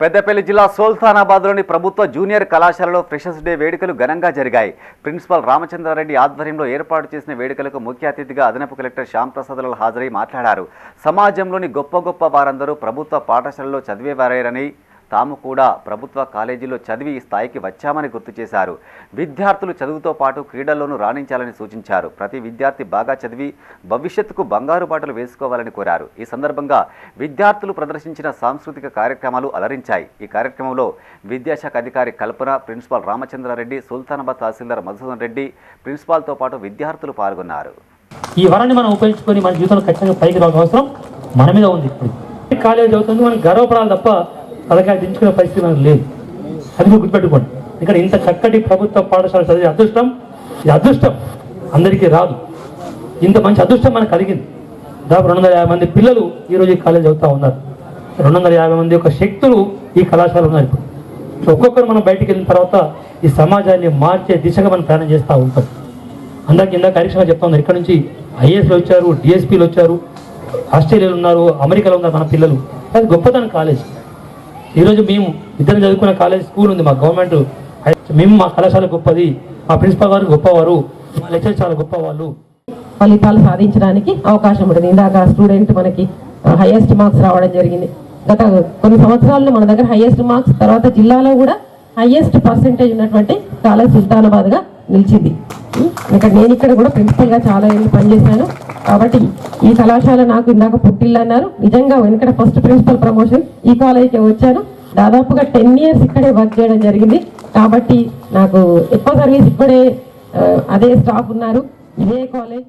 పెద్దపల్లి జిల్లా సుల్తానాబాద్లోని ప్రభుత్వ జూనియర్ కళాశాలలో ఫ్రెషర్స్ డే వేడుకలు ఘనంగా జరిగాయి. ప్రిన్సిపల్ రామచంద్రారెడ్డి ఆధ్వర్యంలో ఏర్పాటు చేసిన వేడుకలకు ముఖ్య అతిథిగా అదనపు కలెక్టర్ శ్యాంప్రసాద్లు హాజరై మాట్లాడారు. సమాజంలోని గొప్ప గొప్ప వారందరూ ప్రభుత్వ పాఠశాలలో చదివేవారేరని తాము కూడా ప్రభుత్వ కాలేజీలో చదివి ఈ స్థాయికి వచ్చామని గుర్తు చేశారు. విద్యార్థులు చదువుతో పాటు క్రీడల్లోనూ రాణించాలని సూచించారు. ప్రతి విద్యార్థి బాగా చదివి భవిష్యత్తుకు బంగారు బాటలు వేసుకోవాలని కోరారు. ఈ సందర్భంగా విద్యార్థులు ప్రదర్శించిన సాంస్కృతిక కార్యక్రమాలు అలరించాయి. ఈ కార్యక్రమంలో విద్యాశాఖ అధికారి కల్పన ప్రిన్సిపాల్ రామచంద్రారెడ్డి సుల్తానాబాద్ తహసీల్దార్ మధుసూదన్ రెడ్డి ప్రిన్సిపాల్తో పాటు విద్యార్థులు పాల్గొన్నారు. ఈ వరాన్ని మనం ఉపయోగించుకొని మన జీవితంలో ఖచ్చితంగా పైకి రావాల్సిన అవసరం మన మీద ఉంది ఇప్పుడు. కాలేజ్ అవుతుంది మనం గర్వపడాలి తప్ప తలకాయ దించుకునే పరిస్థితి మనకు లేదు. అది మీరు గుర్తుపెట్టుకోండి. ఇక్కడ ఇంత చక్కటి ప్రభుత్వ పాఠశాల చదివే అదృష్టం ఇది అదృష్టం అందరికీ రాదు. ఇంత మంచి అదృష్టం మనకు కలిగింది. దాదాపు రెండు వందల యాభై మంది పిల్లలు ఈరోజు ఈ కాలేజ్ చదువుతూ ఉన్నారు. రెండు వందల యాభై మంది యొక్క శక్తులు ఈ కళాశాల ఉన్నారు ఇప్పుడు. సో ఒక్కొక్కరు మనం బయటికి వెళ్ళిన తర్వాత ఈ సమాజాన్ని మార్చే దిశగా మనం ప్రయాణం చేస్తూ ఉంటాం. అందరికి ఇందాక హరీష్గా చెప్తా ఉన్నారు ఇక్కడ నుంచి ఐఏఎస్లు వచ్చారు డిఎస్పీలు వచ్చారు ఆస్ట్రేలియాలో ఉన్నారు అమెరికాలో ఉన్నారు మన పిల్లలు. అది గొప్పతనం కాలేజ్. ఈరోజు మేము ఇద్దరు చదువుకున్న కాలేజ్ స్కూల్ ఉంది మా గవర్నమెంట్ మేము మా కళాశాల గొప్పది మా ప్రిన్సిపల్ గారు గొప్పవారు మా లెక్చర్ చాలా గొప్పవాళ్ళు. ఫలితాలు సాధించడానికి అవకాశం ఉంటుంది. ఇందాక స్టూడెంట్ మనకి హైయెస్ట్ మార్క్స్ రావడం జరిగింది. గత కొన్ని సంవత్సరాల్లో మన దగ్గర హైయెస్ట్ మార్క్స్ తర్వాత జిల్లాలో కూడా హైయెస్ట్ పర్సెంటేజ్ ఉన్నటువంటి కాలేజ్ సుల్తానాబాద్గా నిలిచింది ఇక్కడ నేను ఇక్కడ కూడా ప్రిన్సిపల్గా చాలా ఏళ్ళు పనిచేశాను. కాబట్టి ఈ కళాశాల నాకు ఇందాక పుట్టిల్లు అన్నారు నిజంగా వెనకట ఫస్ట్ ప్రిన్సిపల్ ప్రమోషన్ ఈ కాలేజ్కి వచ్చాను. దాదాపుగా టెన్ ఇయర్స్ ఇక్కడే వర్క్ చేయడం జరిగింది. కాబట్టి నాకు ఎక్కువ సర్వీస్ ఇక్కడే అదే స్టాఫ్ ఉన్నారు. ఇదే కాలేజ్.